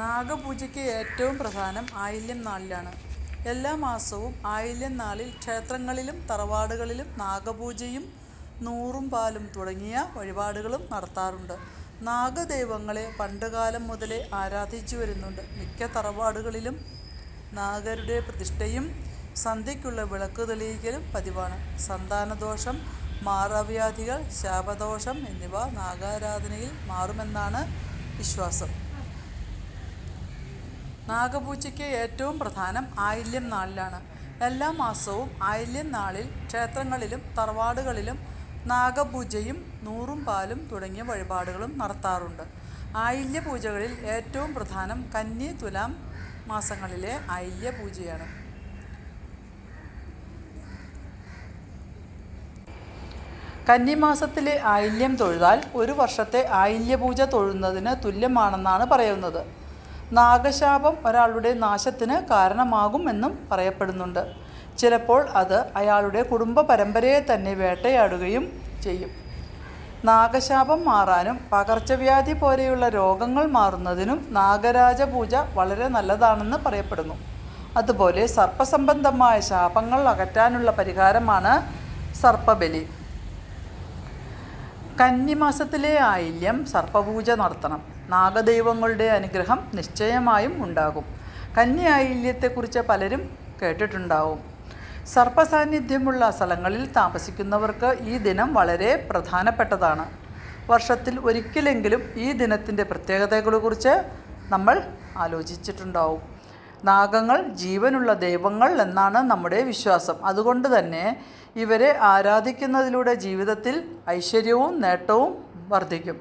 നാഗപൂജയ്ക്ക് ഏറ്റവും പ്രധാനം ആയില്യം നാളിലാണ്. എല്ലാ മാസവും ആയില്യം നാളിൽ ക്ഷേത്രങ്ങളിലും തറവാടുകളിലും നാഗപൂജയും നൂറും പാലും തുടങ്ങിയ വഴിപാടുകളും നടത്താറുണ്ട്. നാഗദൈവങ്ങളെ പണ്ടുകാലം മുതലേ ആരാധിച്ചു വരുന്നുണ്ട്. മിക്ക തറവാടുകളിലും നാഗരുടെ പ്രതിഷ്ഠയും സന്ധ്യയ്ക്കുള്ള വിളക്ക് തെളിയിക്കലും പതിവാണ്. സന്താനദോഷം മാറാവ്യാധികൾ ശാപദോഷം എന്നിവ നാഗാരാധനയിൽ മാറുമെന്നാണ് വിശ്വാസം. നാഗപൂജയ്ക്ക് ഏറ്റവും പ്രധാനം ആയില്യം നാളിലാണ്. എല്ലാ മാസവും ആയില്യം നാളിൽ ക്ഷേത്രങ്ങളിലും തറവാടുകളിലും നാഗപൂജയും നൂറും പാലും തുടങ്ങിയ വഴിപാടുകളും നടത്താറുണ്ട്. ആയില്യ പൂജകളിൽ ഏറ്റവും പ്രധാനം കന്നി തുലാം മാസങ്ങളിലെ ആയില്യ പൂജയാണ്. കന്നിമാസത്തിലെ ആയില്യം തൊഴുതാൽ ഒരു വർഷത്തെ ആയില്യ പൂജ തൊഴുന്നതിന് തുല്യമാണെന്നാണ് പറയുന്നത്. നാഗശാപം ഒരാളുടെ നാശത്തിന് കാരണമാകും എന്നും പറയപ്പെടുന്നുണ്ട്. ചിലപ്പോൾ അത് അയാളുടെ കുടുംബ പരമ്പരയെ തന്നെ വേട്ടയാടുകയും ചെയ്യും. നാഗശാപം മാറാനും പകർച്ചവ്യാധി പോലെയുള്ള രോഗങ്ങൾ മാറുന്നതിനും നാഗരാജ പൂജ വളരെ നല്ലതാണെന്ന് പറയപ്പെടുന്നു. അതുപോലെ സർപ്പസംബന്ധമായ ശാപങ്ങൾ അകറ്റാനുള്ള പരിഹാരമാണ് സർപ്പബലി. കന്നിമാസത്തിലെ ആയില്യം സർപ്പപൂജ നടത്തണം. നാഗദൈവങ്ങളുടെ അനുഗ്രഹം നിശ്ചയമായും ഉണ്ടാകും. കന്നി ആയില്യത്തെക്കുറിച്ച് പലരും കേട്ടിട്ടുണ്ടാവും. സർപ്പസാന്നിധ്യമുള്ള സ്ഥലങ്ങളിൽ താമസിക്കുന്നവർക്ക് ഈ ദിനം വളരെ പ്രധാനപ്പെട്ടതാണ്. വർഷത്തിൽ ഒരിക്കലെങ്കിലും ഈ ദിനത്തിന്റെ പ്രത്യേകതകളെക്കുറിച്ച് നമ്മൾ ആലോചിച്ചിട്ടുണ്ടാവും. നാഗങ്ങൾ ജീവനുള്ള ദൈവങ്ങൾ എന്നാണ് നമ്മുടെ വിശ്വാസം. അതുകൊണ്ട് തന്നെ ഇവരെ ആരാധിക്കുന്നതിലൂടെ ജീവിതത്തിൽ ഐശ്വര്യവും നേട്ടവും വർദ്ധിക്കും.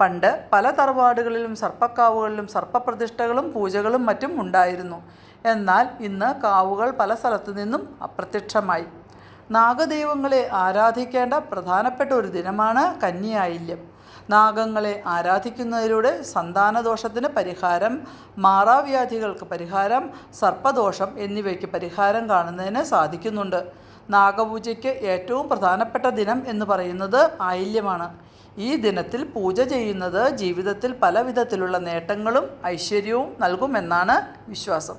പണ്ട് പല തറവാടുകളിലും സർപ്പക്കാവുകളിലും സർപ്പപ്രതിഷ്ഠകളും പൂജകളും മറ്റും ഉണ്ടായിരുന്നു. എന്നാൽ ഇന്ന് കാവുകൾ പല സ്ഥലത്തു നിന്നും അപ്രത്യക്ഷമായി. നാഗദൈവങ്ങളെ ആരാധിക്കേണ്ട പ്രധാനപ്പെട്ട ഒരു ദിനമാണ് കന്നിയായില്യം നാഗങ്ങളെ ആരാധിക്കുന്നതിലൂടെ സന്താനദോഷത്തിന് പരിഹാരം മാറാവ്യാധികൾക്ക് പരിഹാരം സർപ്പദോഷം എന്നിവയ്ക്ക് പരിഹാരം കാണുന്നതിന് സാധിക്കുന്നുണ്ട്. നാഗപൂജയ്ക്ക് ഏറ്റവും പ്രധാനപ്പെട്ട ദിനം എന്ന് പറയുന്നത് ആയില്യമാണ്. ഈ ദിനത്തിൽ പൂജ ചെയ്യുന്നത് ജീവിതത്തിൽ പല നേട്ടങ്ങളും ഐശ്വര്യവും നൽകുമെന്നാണ് വിശ്വാസം.